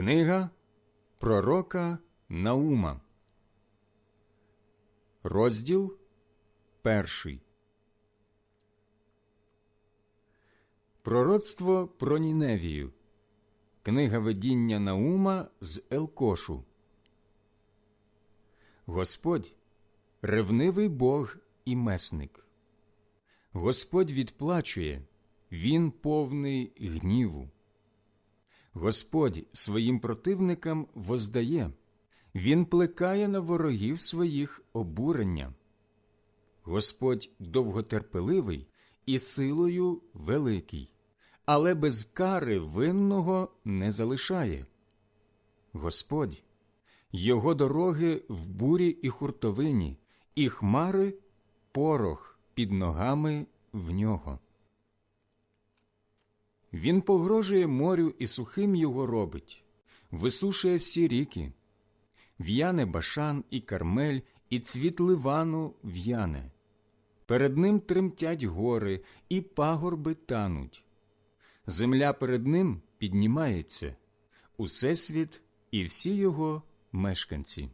Книга Пророка Наума, розділ перший. Пророцтво про Ніневію. Книга видіння Наума з Елкошу. Господь ревнивий Бог і месник. Господь відплачує, Він повний гніву. Господь своїм противникам воздає, Він плекає на ворогів своїх обурення. Господь довготерпеливий і силою великий, але без кари винного не залишає. Господь, його дороги в бурі і хуртовині, і хмари порох під ногами в нього. Він погрожує морю і сухим його робить, висушує всі ріки, в'яне башан і кармель, і цвіт ливану в'яне. Перед ним тремтять гори, і пагорби тануть. Земля перед ним піднімається, усесвіт і всі його мешканці.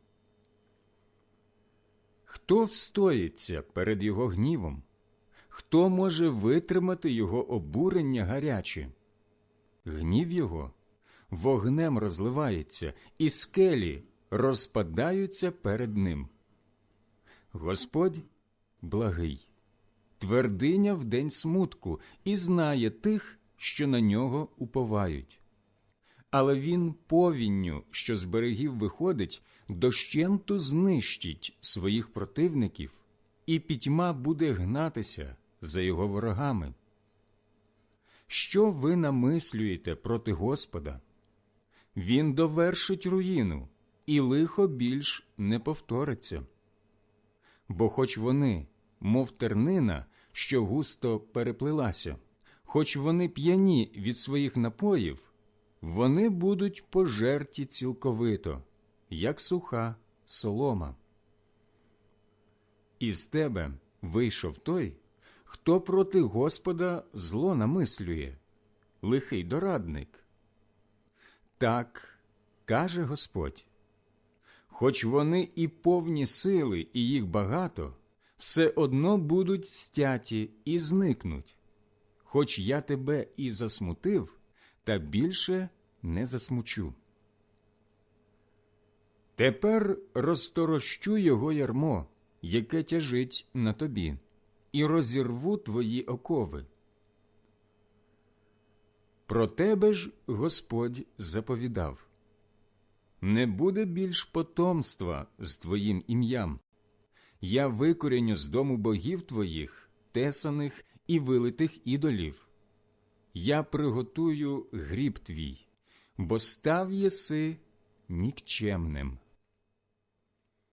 Хто встоїться перед його гнівом? Хто може витримати його обурення гаряче? Гнів його вогнем розливається, і скелі розпадаються перед ним. Господь благий, твердиня в день смутку і знає тих, що на нього уповають. Але він повінню, що з берегів виходить, дощенту знищить своїх противників, і пітьма буде гнатися за його ворогами. Що ви намислюєте проти Господа? Він довершить руїну, і лихо більш не повториться. Бо хоч вони, мов тернина, що густо переплилася, хоч вони п'яні від своїх напоїв, вони будуть пожерті цілковито, як суха солома. Із тебе вийшов той, хто проти Господа зло намислює, лихий дорадник. Так каже Господь, хоч вони і повні сили, і їх багато, все одно будуть стяті і зникнуть, хоч я тебе і засмутив, та більше не засмучу. Тепер розторощу його ярмо, яке тяжить на тобі і розірву твої окови. Про тебе ж Господь заповідав не буде більш потомства з твоїм ім'ям. Я викоріню з дому богів твоїх, тесаних і вилитих ідолів. Я приготую гріб твій, бо став єси нікчемним.